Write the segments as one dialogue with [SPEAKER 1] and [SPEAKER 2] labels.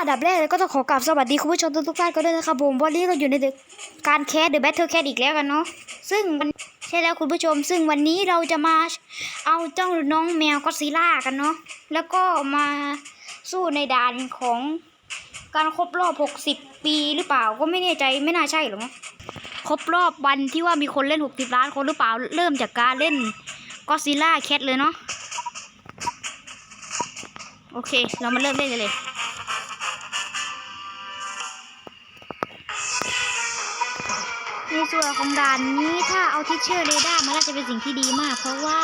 [SPEAKER 1] อันดับแรกเลยก็ต้องขอกราบสวัสดีคุณผู้ชมทุกท่านกันด้วยนะครับผมวันนี้เราอยู่ในการแคสเดอะแบทเทิลแคสอีกแล้วกันเนาะซึ่งใช่แล้วคุณผู้ชม ซึ่งวันนี้เราจะมาเอาเจ้าน้องแมวก็ซิลล่ากันเนาะแล้วก็มาสู้ในด่านของการครบรอบ 60 ปีหรือเปล่าก็ไม่แน่ใจไม่น่าใช่หรอกครบรอบวันที่ว่ามีคนเล่น 60 ล้านคนหรือเปล่าเริ่มจากการเล่นก็ซิล่าแคทเลยเนาะโอเค เรามาเริ่มเล่นกันเลย ส่วนของด่านนี้ถ้าเอาทิชเชอร์เรดาร์มาน่าจะเป็นสิ่งที่ดีมาก เพราะว่า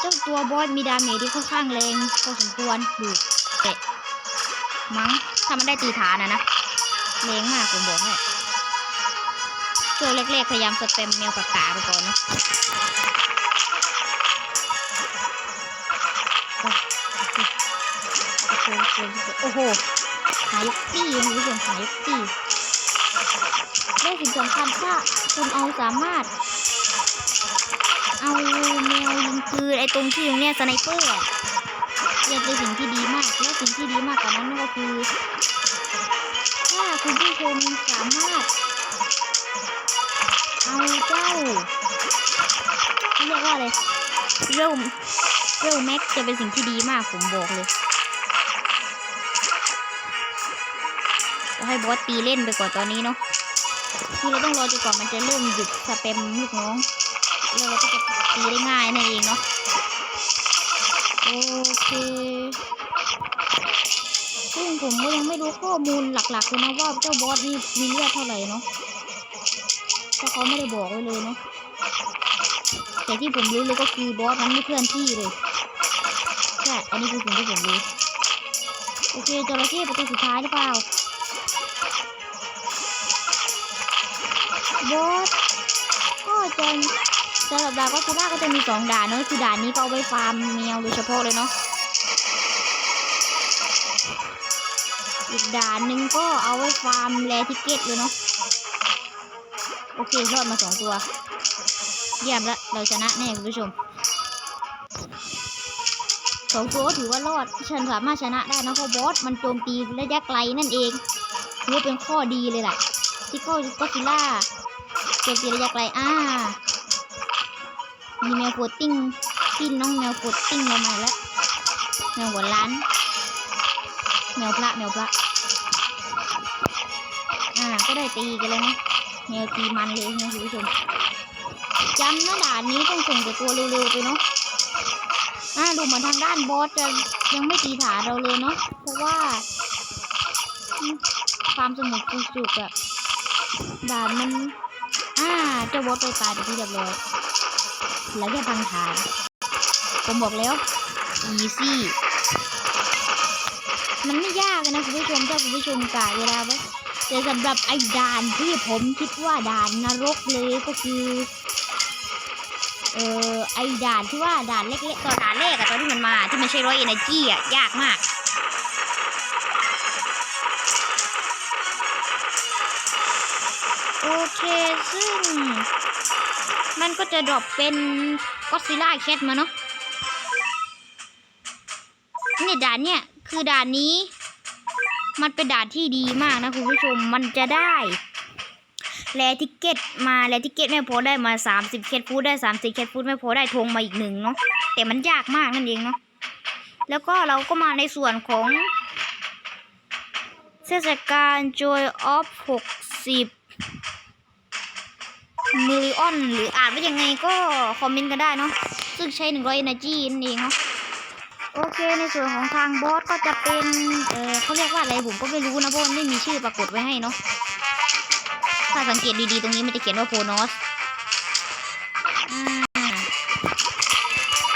[SPEAKER 1] เจ้าตัวบอสมีดาเมจที่ค่อนข้างแรงพอสมควรดูเตะมั้งถ้ามันได้ตีฐานนะนะแรงมากผมบอกให้ช่วงแรกๆพยายามสเต็มแมวกากาไปก่อนนะโอ้โหหายกตี้คุณผู้ชมหายกตี้ ได้สิ่งสำคัญถ้าคุณเอาสามารถ เอาแมวยิงปืนไอ้ตรงที่ตรงเนี้ยสไนเปอร์อะเรียกเป็นสิ่งที่ดีมากและสิ่งที่ดีมากกว่านั้นก็คือ ถ้าคุณผู้ชมสามารถ เอาเจ้าเขาเรียกว่าอะไรเร็วเร็วแม็กจะเป็นสิ่งที่ดีมากผมบอกเลยให้บอสตีเล่นไปก่อนตอนนี้เนาะ คือเราต้องรอจนกว่ามันจะเริ่มหยุดสเปมลูกน้อง แล้วเราก็จะตีได้ง่ายนั่นเองเนาะโอเคซึ่งผมก็ยังไม่รู้ข้อมูลหลักๆเลยนะว่าเจ้าบอสนี่มีเลือดเท่าไหร่เนาะเพราะเขาไม่ได้บอกไว้เลยเนาะแต่ที่ผมรู้เลยก็คือบอสมันไม่เคลื่อนที่เลยใช่อันนี้คือสิ่งที่ผมรู้โอเคจระเข้ประตูสุดท้ายหรือเปล่า บอสก็จะสำหรับดาก็คือหน้าก็จะมีสองด่านเนอะคือด่านนี้ก็เอาไว้ฟาร์มแมวโดยเฉพาะเลยเนาะอีกด่านหนึ่งก็เอาไว้ฟาร์มแลทิเก็ตเลยเนาะโอเครอดมาสองตัว เยี่ยมละเราชนะแน่คุณผู้ชมสองตัวถือว่ารอดฉันสามารถชนะได้นะเพราะบอสมันโจมตีระยะไกลนั่นเองถือว่าเป็นข้อดีเลยแหละที่ก็ก็ซิล่า กมตีระยะไกลอ่ามีแมวโปรติ้งที่น้องแมวโปรติ้งเรามาแล้วแมวหัวล้านแมวพระแมวพระอ่าก็ได้ตีกันแล้วนะแมวตีมันเลยนะคุณผู้ชมจำนะด่านนี้ต้องส่งแต่ตัวเร็วๆไปเนาะอ่าดูเหมือนทางด้านบอสจะยังไม่ตีฐานเราเลยเนาะเพราะว่าความสงบสุขๆอะด่านมัน อ่าเจ้าบอสไปตายไปที่เรียบร้อยแล้วแค่พังฐานผมบอกแล้ว easy มันไม่ยากนะคุณผู้ชมถ้าคุณผู้ชมกะเวลาไว้แต่สำหรับไอ้ด่านที่ผมคิดว่าด่านนรกเลยก็คือเอ่อไอ้ด่านที่ว่าด่านเล็กๆตอนด่านแรกอะตอนที่มันมาที่มันใช้ร้อยเอเนจีอะยากมาก โอเคซึ่ง มันก็จะดรอปเป็นก็ซิล่าแคทมาเนาะเนี่ยด่านเนี่ยคือด่านนี้ มันเป็นด่านที่ดีมากนะคุณผู้ชมมันจะได้ แลทิเก็ตมาแลทิเก็ตไม่พอได้มา 30 เคทฟูดได้ 30 เคทฟูดไม่พอได้ธงมาอีกหนึ่งเนาะแต่มันยากมากนั่นเองเนาะแล้วก็เราก็มาในส่วนของเทศกาล Joy of 60 มิลลิออนหรืออ่านว่ายังไงก็คอมเมนต์กันได้เนาะซึ่งใช้ 100 energy นั่นเองเนาะโอเคในส่วนของทางบอสก็จะเป็น เออเขาเรียกว่าอะไรผมก็ไม่รู้นะเพราะมันไม่มีชื่อปรากฏไว้ให้เนาะถ้าสังเกตดีๆ ตรงนี้มันจะเขียนว่าโพนอส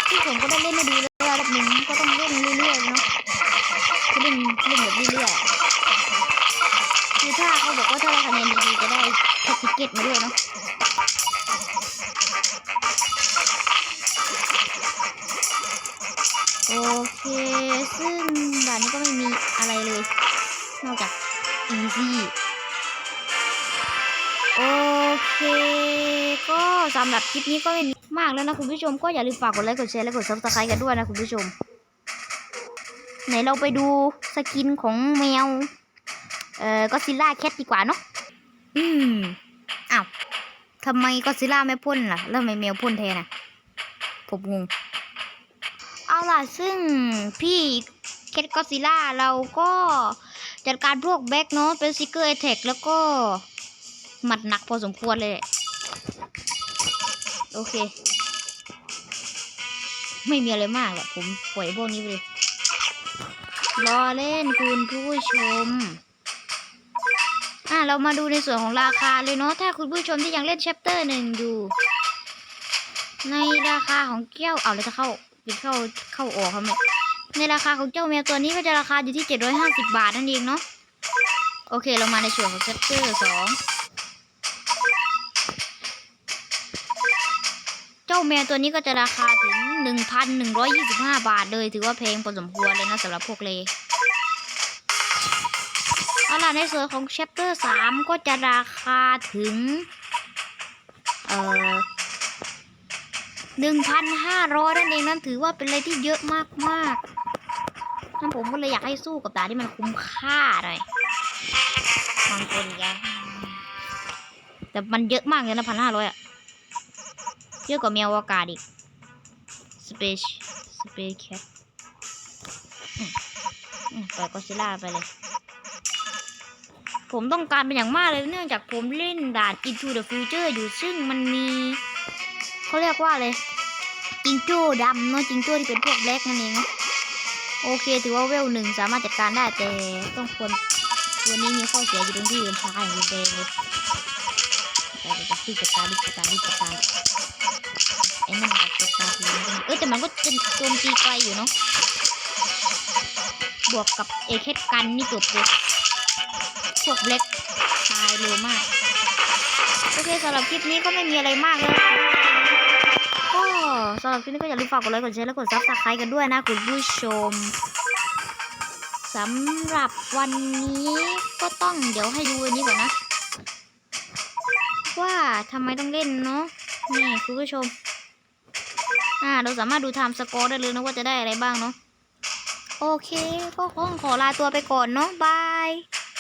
[SPEAKER 1] ที่ผมก็ได้เล่นมาดูแล้วระดับหนึ่งก็ต้องเล่นเรื่อยๆเนาะ เค ซึ่งด่านนี้ก็ไม่มีอะไรเลย นอกจาก easy โอเค ก็สำหรับคลิปนี้ก็ไม่มีมากแล้วนะคุณผู้ชม ก็อย่าลืมฝากกดไลค์กดแชร์และกด subscribe กันด้วยนะคุณผู้ชม ไหนเราไปดูสกินของแมว เอ่อก็ซิล่าแคทดีกว่าเนาะอืมอ้าวทำไมก็ซิล่าไม่พ่นล่ะ แล้วทำไมแมวพ่นแทนอะผมงง เอาล่ะซึ่งพี่แคทก็ซิล่าเราก็จัดการพวกแบ็กเนาะเป็นซิกเกอร์แท็กแล้วก็หมัดหนักพอสมควรเลย โอเค ไม่มีอะไรมากหรอกผมปล่อยพวกนี้ไปเลยรอเล่นคุณผู้ชม อะเรามาดูในส่วนของราคาเลยเนาะถ้าคุณผู้ชมที่ยังเล่น chapter หนึ่งอยู่ ในราคาของแก้วเอาแล้วจะเข้า เข้าเข้าออกครับเนี่ในราคาของเจ้าแมวตัวนี้ก็จะราคาอยู่ที่ 750 บาทนั่นเองเนาะโอเคเรามาในส่วนของ chapter สองเจ้าแมวตัวนี้ก็จะราคาถึง 1,125 บาทเลย ถือว่าแพงพอสมควรเลยนะสำหรับพวกเลเอาล่ะในส่วนของ chapter 3ก็จะราคาถึง เอ่อ 1,500นั่นเองนั่นถือว่าเป็นอะไรที่เยอะมากๆนั่นผมก็เลยอยากให้สู้กับดาที่มันคุ้มค่าหน่อยบางคนแกแต่มันเยอะมากเลยนะพันห้าร้อยอะเยอะกว่าแมวอากาศอีก Space Space Cat อืมอืมปล่อยก็ซิล่าไปเลย ผมต้องการเป็นอย่างมากเลยเนื่องจากผมเล่นด่าน Into the Future อยู่ซึ่งมันมี เขาเรียกว่าอะไรจิงโจ้ดำเนาะจิงโจ้ที่เป็นพวกแบล็กนั่นเองนะโอเค ถือว่าเวลหนึ่งสามารถจัดการได้แต่ต้องควรตัวนี้มีข้อเสียอยู่ตรงที่เดินช้าอย่างรุนแรงเลยแต่จะรีบจัดการรีจัดการรีจัดการไอ้นั่นกับตัวตาทีนก็เอ้ยแต่มันก็จะโจมตีไกลอยู่เนาะบวกกับเอเคสกันนี่จบเลยพวกเล็กตายเร็วมาก โอเคสำหรับคลิปนี้ก็ไม่มีอะไรมากเลย สำหรับคลิปนี้ก็อย่าลืมฝากกดไลค์กดแชร์และกดซับสไครต์กันด้วยนะคุณผู้ชมสำหรับวันนี้ก็ต้องเดี๋ยวให้ดูอันนี้ก่อนนะ ว่าทำไมต้องเล่นเนาะนี่คุณผู้ชม อ่าเราสามารถดูไทม์สกอร์ได้เลยนะว่าจะได้อะไรบ้างเนาะโอเค ก็คงขอลาตัวไปก่อนเนาะบาย